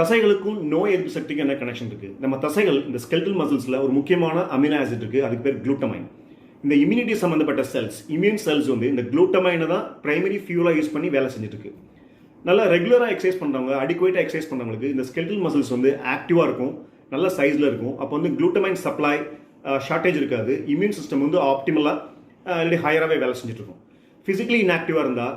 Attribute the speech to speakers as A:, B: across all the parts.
A: தசைகளுக்கும் நோய் எதிர்ப்பு சக்திக்கும் என்ன கனெக்ஷன் இருக்கு? நம்ம தசைகள் இந்த ஸ்கெல்டல் மசில்ஸ்ல ஒரு முக்கியமான அமினோ ஆசிட் இருக்கு. அதுக்கு பேர் குளூட்டமைன் இந்த இம்யூனிட்டி சம்பந்தப்பட்ட செல்ஸ் இம்யூன் செல்ஸ் வந்து இந்த குளூட்டமைனை தான் பிரைமரி ஃபியூலாக யூஸ் பண்ணி வேலை செஞ்சுட்டு இருக்கு நல்லா ரெகுலராக எக்ஸசைஸ் பண்ணுறவங்க அடிக்குவேட்டாக எக்ஸசைஸ் பண்ணுறவங்களுக்கு இந்த ஸ்கெல்டல் மசில்ஸ் வந்து ஆக்டிவாக இருக்கும் நல்ல சைஸில் இருக்கும். அப்போ வந்து குளூட்டமைன் சப்ளை ஷார்ட்டேஜ் இருக்காது. இம்யூன் சிஸ்டம் வந்து ஆப்டிமலாக இல்லாட்டி ஹையராகவே வேலை செஞ்சுட்டு இருக்கும் ஃபிசிக்கலி இன்ஆக்டிவாக இருந்தால்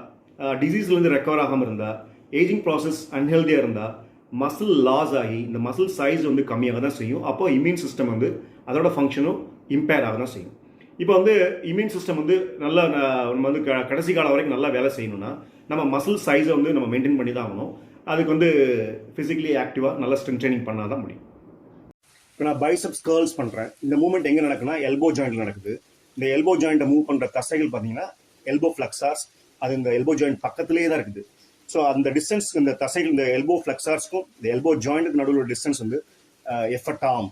A: டிசீஸ்லேருந்து ரெக்கவர் ஆகாமல் இருந்தால் ஏஜிங் ப்ராசஸ் அன்ஹெல்தியாக இருந்தால் மசில் லாஸ் ஆகி இந்த மசில் சைஸ் வந்து கம்மியாக தான் செய்யும். அப்போ இம்யூன் சிஸ்டம் வந்து அதோட ஃபங்க்ஷனும் இம்பேர் ஆக தான் செய்யும். இப்போ வந்து இம்யூன் சிஸ்டம் வந்து நல்லா நம்ம வந்து க- கடைசி காலம் வரைக்கும் நல்லா வேலை செய்யணும்னா நம்ம மசில் சைஸை வந்து நம்ம மெயின்டைன் பண்ணி தான் ஆகணும். அதுக்கு வந்து ஃபிசிக்கலி ஆக்டிவாக நல்லா ஸ்ட்ரென்த் ட்ரைனிங் பண்ணால் தான் முடியும். இப்போ நான் பைசப்ஸ் கேர்ள்ஸ் பண்ணுறேன் இந்த மூமெண்ட் எங்கே நடக்குன்னா எல்போ ஜாயிண்ட்ல நடக்குது. இந்த எல்போ ஜாயிண்ட்டை மூவ் பண்ணுற தசைகள் பார்த்தீங்கன்னா எல்போ ஃப்ளக்ஸார்ஸ் அது இந்த எல்போ ஜாயிண்ட் பக்கத்துலேயே தான் இருக்குது. ஸோ அந்த டிஸ்டன்ஸ் இந்த தசைகள் இந்த எல்போ ஃப்ளக்ஸார்ஸ்க்கும் இந்த எல்போ ஜாயிண்ட்டுக்கு நடுவில் உள்ள டிஸ்டன்ஸ் வந்து uh, எஃபர்ட் ஆம்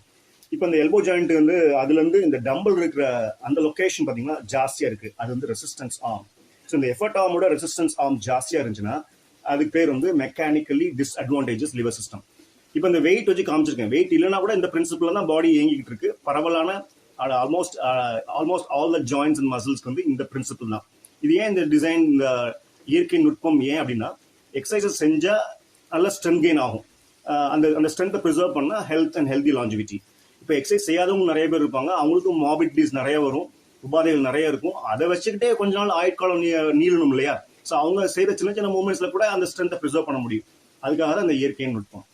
A: இப்போ இந்த எல்போ ஜாயிண்ட் வந்து அதுலேருந்து இந்த டம்பிள் இருக்கிற அந்த லொக்கேஷன் பார்த்தீங்கன்னா ஜாஸ்தியாக இருக்குது அது வந்து ரெசிஸ்டன்ஸ் ஆம் ஸோ இந்த எஃபர்ட் ஆமோட ரெசிஸ்டன்ஸ் ஆம் ஜாஸ்தியாக இருந்துச்சுன்னா அதுக்கு பேர் வந்து மெக்கானிக்கலி டிஸ்அட்வான்டேஜஸ் லிவர் சிஸ்டம் இப்போ இந்த வெயிட் வச்சு காமிச்சிருக்கேன். வெயிட் இல்லைனா கூட இந்த பிரின்சிபிள் தான் பாடி இயங்கிக்கிட்டு இருக்கு. பரவலான almost almost all the joints and மசில்ஸ்க்கு வந்து இந்த பிரின்சிபிள் தான். இது ஏன் இந்த டிசைன் இந்த இயற்கை நுட்பம் ஏன் அப்படின்னா எக்ஸசைசஸ் செஞ்சா நல்ல ஸ்ட்ரென்த் கெயின் ஆகும். அந்த அந்த ஸ்ட்ரென்த்தை ப்ரிசர்வ் பண்ணால் ஹெல்த் அண்ட் ஹெல்தி லாஞ்சிவிட்டி இப்போ எக்ஸசைஸ் செய்யாதவங்க நிறைய பேர் இருப்பாங்க. அவங்களுக்கும் மாபிலிட்டிஸ் நிறைய வரும். உபாதைகள் நிறைய இருக்கும். அதை வச்சுக்கிட்டே கொஞ்ச நாள் ஆயுட்காலம் நீ- நீளணும் இல்லையா? ஸோ அவங்க செய்கிற சின்ன சின்ன மூமெண்ட்ஸில் கூட அந்த ஸ்ட்ரென்த்தை ப்ரிசர்வ் பண்ண முடியும். அதுக்காக தான் அந்த இயற்கையின் நுட்பம்.